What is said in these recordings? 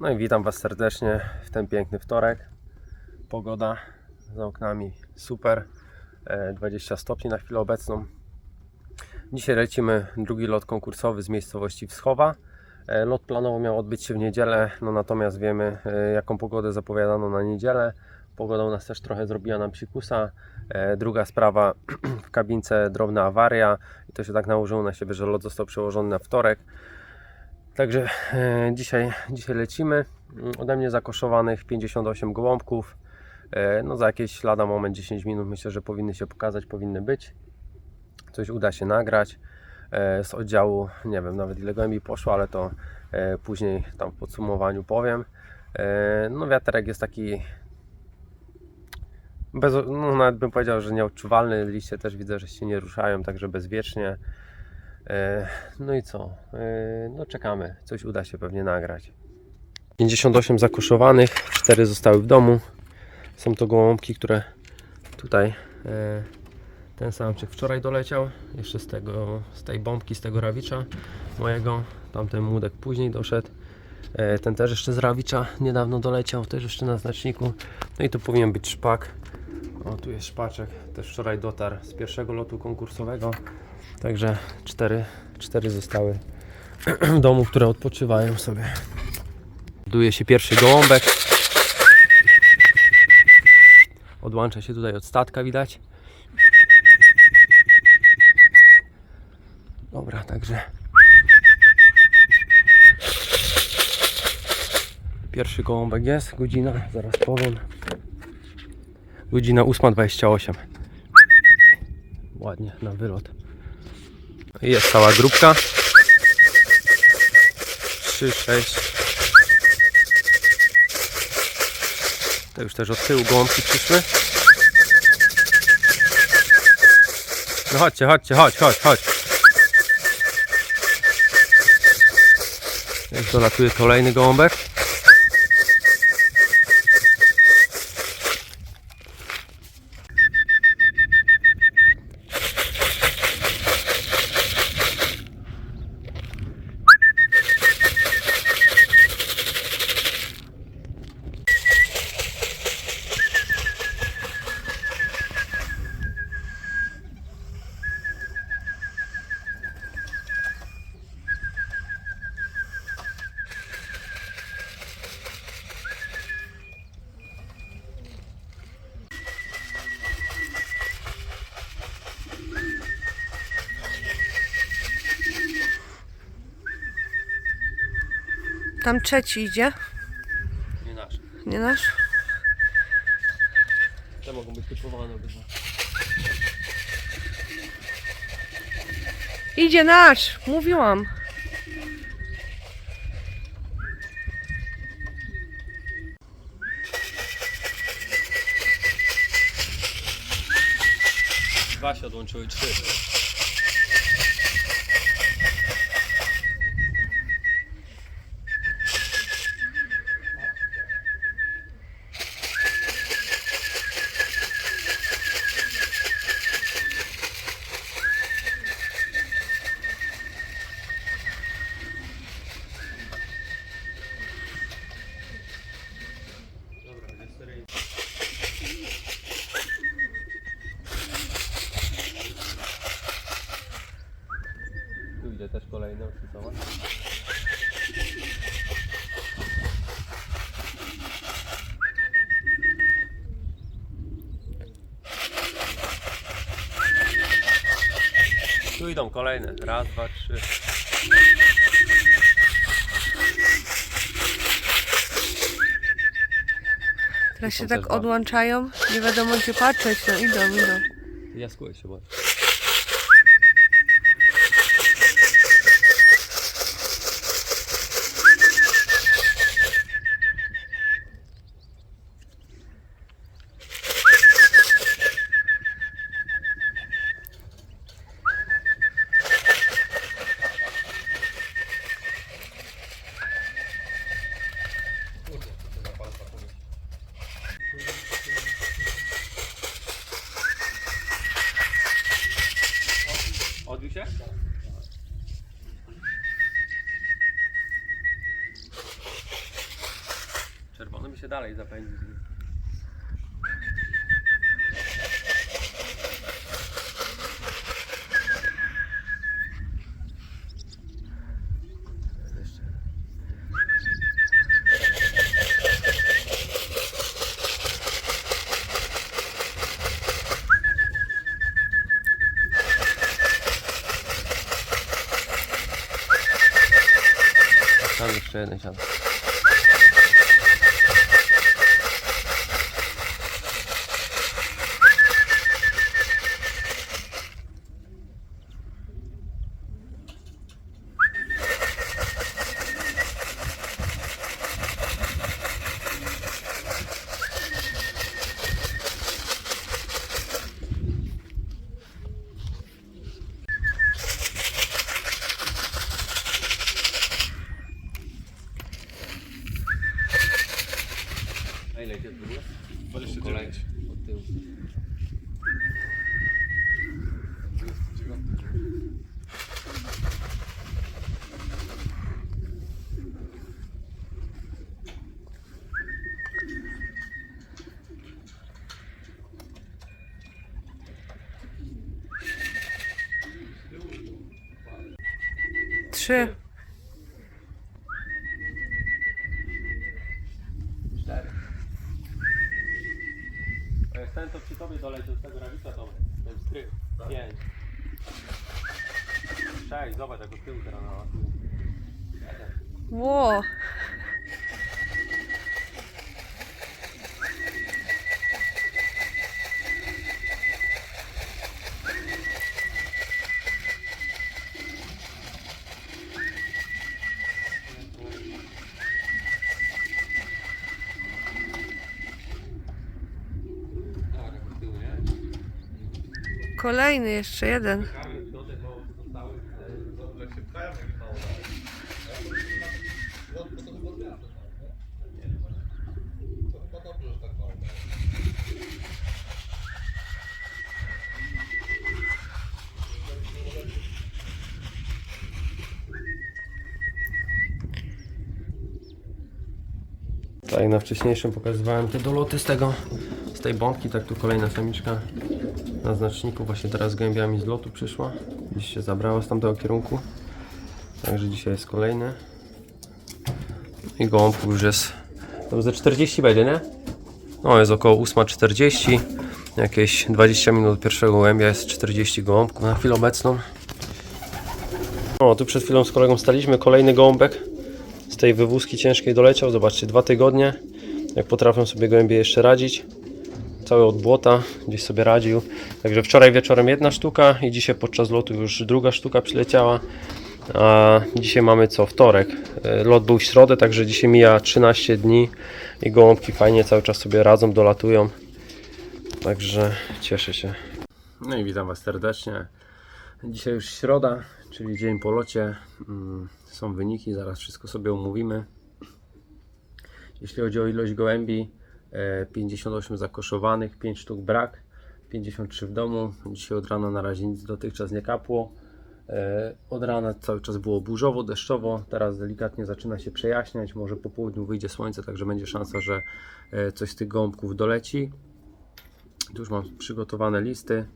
No i witam Was serdecznie w ten piękny wtorek. Pogoda za oknami super. e, 20 stopni na chwilę obecną. Dzisiaj lecimy drugi lot konkursowy z miejscowości Wschowa. E, Lot planowo miał odbyć się w niedzielę, no natomiast wiemy e, jaką pogodę zapowiadano na niedzielę. Pogoda u nas też trochę zrobiła nam psikusa. E, Druga sprawa, w kabince drobna awaria i to się tak nałożyło na siebie, że lot został przełożony na wtorek. Także e, dzisiaj, dzisiaj lecimy. Mm, Ode mnie zakoszowanych 58 gołąbków. E, no za jakieś lada moment, 10 minut myślę, że powinny się pokazać, powinny być. Coś uda się nagrać. E, z oddziału, nie wiem nawet ile gołębi poszło, ale to później tam w podsumowaniu powiem. No wiaterek jest taki bez, no nawet bym powiedział, że nieodczuwalny. Liście też widzę, że się nie ruszają, także bezwiecznie. E, No i co? E, No czekamy. Coś uda się pewnie nagrać. 58 zakoszowanych, 4 zostały w domu. Są to gołąbki, które tutaj e, ten samczyk wczoraj doleciał. Jeszcze z tego, z tej bombki, z tego rawicza mojego. Tamten młodek później doszedł. Ten też jeszcze z rawicza niedawno doleciał, też jeszcze na znaczniku. No i tu powinien być szpak. O, tu jest szpaczek. Też wczoraj dotarł z pierwszego lotu konkursowego. Także cztery, cztery zostały w domu, które odpoczywają sobie. Buduje się pierwszy gołąbek. Odłącza się tutaj od statka, widać. Dobra, także pierwszy gołąbek jest. Godzina, zaraz powiem. Godzina 8.28. Ładnie na wylot. Jest cała grupka. 3, 6. To już też od tyłu gołąbki przyszły. No chodźcie, chodźcie, chodź, chodź, chodź. Już dolatuje kolejny gołąbek. Tam trzeci idzie, Nie nasz. nie nasz? Te mogą być typowane obydwa. Idzie nasz, mówiłam. Dwa się odłączyły, trzy. Dobra, jest seryjny. Tu idzie też oczytowa. Tu idą kolejne. Raz, dwa, trzy. Teraz się tak odłączają, nie wiadomo gdzie patrzeć, no idą, idą. Jaskuje się bardzo. Dalej zapędzi. Jeszcze. Tam jeszcze jeden. A ile idzie drugie? 29. Od tyłu. Trzy. Cztery. Ten to przy tobie doleciał z tego rawika to ten skryt. Pięć. Sześć, zobacz jak od tyłu teraz na. Ło. Zobacz jak od tyłu, nie? Kolejny jeszcze jeden. Kamień, piątek mało zostały. Dobrze, jak się pchają, jak ich mało daje. No, bo to chyba odmiany są, nie? To chyba dobrze, że tak na wcześniejszym pokazywałem te doloty z tego, z tej bąki, tak tu kolejna samiczka na znaczniku, właśnie teraz gębiami z lotu przyszła, dziś się zabrała z tamtego kierunku, także dzisiaj jest kolejny i gołąbków już jest, to ze 40 będzie, nie? No jest około 8.40, jakieś 20 minut pierwszego gołębia jest 40 gołąbków na chwilę obecną. O, tu przed chwilą z kolegą staliśmy, kolejny gołąbek z tej wywózki ciężkiej doleciał. Zobaczcie, dwa tygodnie. Jak potrafią sobie gołębie jeszcze radzić. Cały od błota gdzieś sobie radził. Także wczoraj wieczorem jedna sztuka i dzisiaj podczas lotu już druga sztuka przyleciała. A dzisiaj mamy co? Wtorek. E, Lot był w środę, także dzisiaj mija 13 dni i gołąbki fajnie cały czas sobie radzą, dolatują. Także cieszę się. No i witam Was serdecznie. Dzisiaj już środa, czyli dzień po locie. Mm, Są wyniki, zaraz wszystko sobie omówimy. Jeśli chodzi o ilość gołębi, 58 zakoszowanych, 5 sztuk brak, 53 w domu. Dzisiaj od rana na razie nic dotychczas nie kapło. E, Od rana cały czas było burzowo, deszczowo, teraz delikatnie zaczyna się przejaśniać. Może po południu wyjdzie słońce, także będzie szansa, że e, coś z tych gołąbków doleci. Tu już mam przygotowane listy.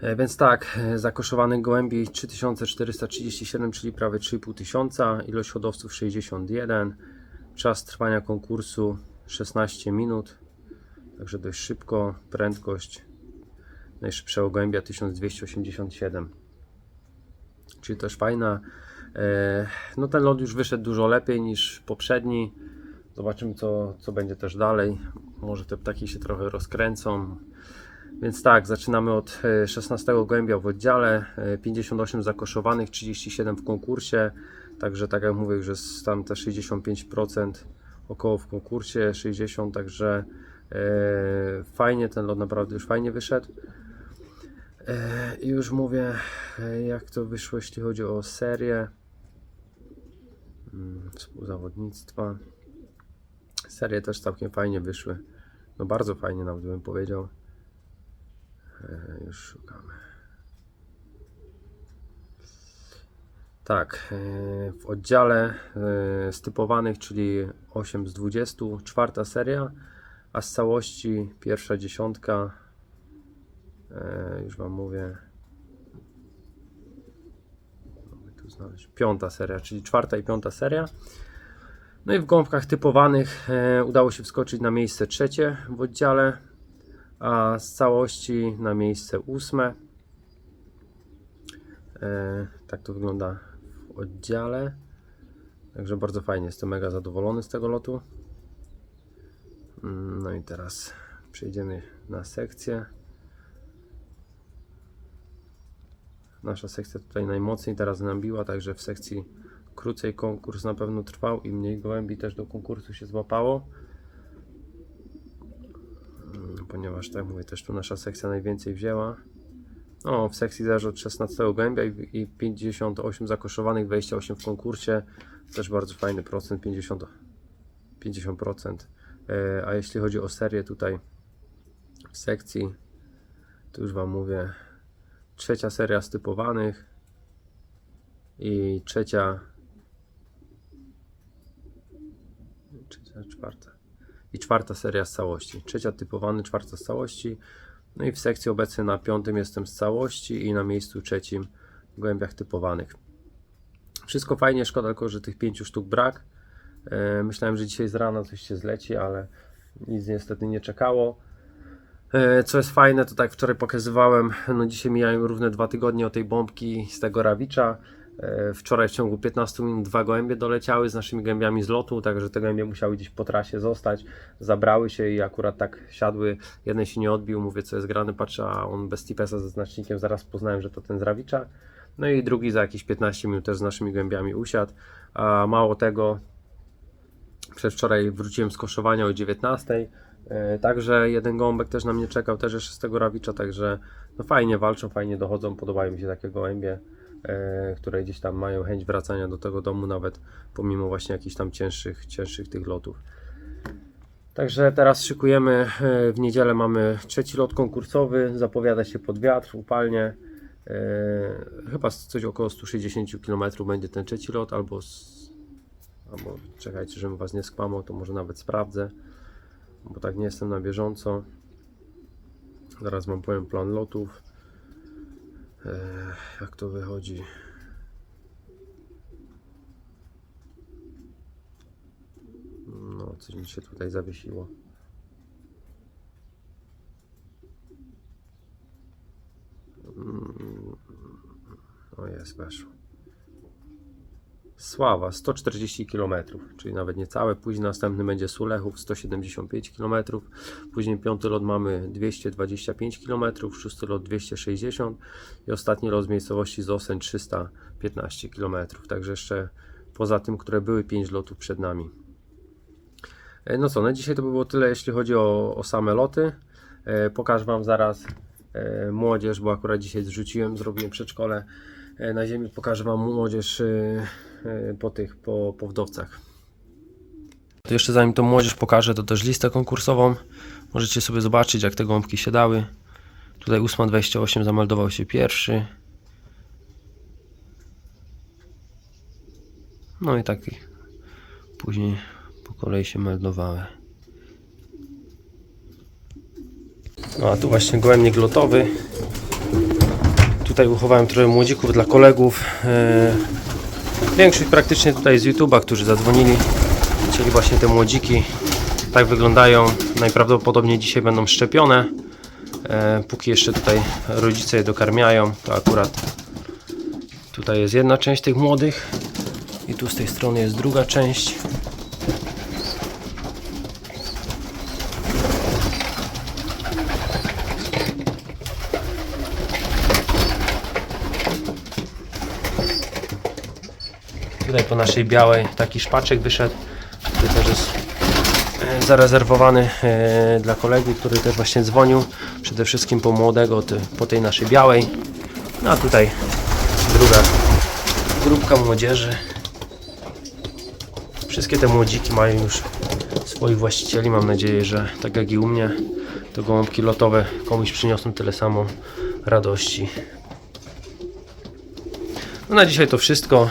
E, Więc tak, e, zakoszowanych gołębi 3437, czyli prawie 3500, tysiąca, ilość hodowców 61, czas trwania konkursu 16 minut, także dość szybko, prędkość najszybszego gołębia 1287, czyli też fajna. E, No ten lot już wyszedł dużo lepiej niż poprzedni, zobaczymy co, co będzie też dalej, może te ptaki się trochę rozkręcą, więc tak, zaczynamy od e, 16 gołębia w oddziale, e, 58 zakoszowanych, 37 w konkursie. Także tak jak mówię, że jest tam te 65% około w konkursie, 60, także e, fajnie ten lot naprawdę już fajnie wyszedł. E, I już mówię, e, jak to wyszło, jeśli chodzi o serię mm, współzawodnictwa. Serie też całkiem fajnie wyszły. No bardzo fajnie nawet bym powiedział. Już szukamy. Tak, e, w oddziale e, stypowanych, czyli 8 z 20, czwarta seria, a z całości pierwsza dziesiątka, e, już Wam mówię, tu znaleźć, piąta seria, czyli czwarta i piąta seria. No i w gąbkach typowanych udało się wskoczyć na miejsce trzecie w oddziale, a z całości na miejsce ósme. Tak to wygląda oddziale. Także bardzo fajnie, jestem mega zadowolony z tego lotu. Mm, No i teraz przejdziemy na sekcję. Nasza sekcja tutaj najmocniej teraz nabiła, także w sekcji krócej konkurs na pewno trwał i mniej gołębi też do konkursu się złapało. Mm, Ponieważ tak mówię, też tu nasza sekcja najwięcej wzięła. W sekcji zależy od 16 gołębia i, i 58 zakoszowanych, 28 w konkursie. Też bardzo fajny procent, 50, 50%. E, a jeśli chodzi o serię tutaj w sekcji, to już Wam mówię, trzecia seria stypowanych i trzecia trzecia, czwarta i czwarta seria z całości. Trzecia typowany, czwarta z całości. No i w sekcji obecnie na piątym jestem z całości i na miejscu trzecim w gołębiach typowanych. Wszystko fajnie, szkoda tylko, że tych pięciu sztuk brak. E, myślałem, że dzisiaj z rana coś się zleci, ale nic niestety nie czekało. E, Co jest fajne, to tak wczoraj pokazywałem, no dzisiaj mijają równe dwa tygodnie od tej bombki z tego rawicza. E, Wczoraj w ciągu 15 minut dwa gołębie doleciały z naszymi gołębiami z lotu, także te gołębie musiały gdzieś po trasie zostać. Zabrały się i akurat tak siadły. Jeden się nie odbił, mówię co jest grane, patrzę, a on bez tipesa ze znacznikiem, zaraz poznałem, że to ten z. No i drugi za jakieś 15 minut też z naszymi gołębiami usiadł. A mało tego, Przedwczoraj wróciłem z koszowania o 19. E, Także jeden gąbek też na mnie czekał, też jeszcze z tego rawicza, także no fajnie walczą, fajnie dochodzą, podobają mi się takie gołębie, które gdzieś tam mają chęć wracania do tego domu, nawet pomimo właśnie jakichś tam cięższych, cięższych tych lotów. Także teraz szykujemy, e, w niedzielę mamy trzeci lot konkursowy, zapowiada się pod wiatr, upalnie. E, Chyba coś około 160 km będzie ten trzeci lot, albo Albo czekajcie, żebym was nie skłamał, to może nawet sprawdzę, bo tak nie jestem na bieżąco. Zaraz wam powiem plan lotów. Eee, jak to wychodzi. No, coś mi się tutaj zawiesiło. Mm, O jest, weszło. Sława 140 km, czyli nawet niecałe. Później następny będzie Sulechów 175 km. Później piąty lot mamy 225 km, szósty lot 260 i ostatni lot z miejscowości Zosen 315 km. Także jeszcze poza tym, które były 5 lotów przed nami. E, No co, na dzisiaj to by było tyle, jeśli chodzi o, o same loty. E, Pokażę Wam zaraz e, młodzież, bo akurat dzisiaj zrzuciłem, zrobiłem przedszkole na ziemi. Pokażę Wam młodzież po tych, po, po wdowcach. To jeszcze zanim tą młodzież pokażę, to też listę konkursową. Możecie sobie zobaczyć, jak te gąbki się dały. Tutaj 828 zameldował się pierwszy. No i taki później po kolei się meldowały. No a tu właśnie gołębnik lotowy. Tutaj uchowałem trochę młodzików dla kolegów. Większość praktycznie tutaj z YouTube'a, którzy zadzwonili. Chcieli właśnie te młodziki. Tak wyglądają. Najprawdopodobniej dzisiaj będą szczepione. E, Póki jeszcze tutaj rodzice je dokarmiają, to akurat tutaj jest jedna część tych młodych. I tu z tej strony jest druga część. Tutaj po naszej białej taki szpaczek wyszedł, który też jest e, zarezerwowany e, dla kolegi, który też właśnie dzwonił. Przede wszystkim po młodego, po tej naszej białej. No a tutaj druga grupka młodzieży. Wszystkie te młodziki mają już swoich właścicieli. Mam nadzieję, że tak jak i u mnie, to gołąbki lotowe komuś przyniosą tyle samo radości. No na dzisiaj to wszystko.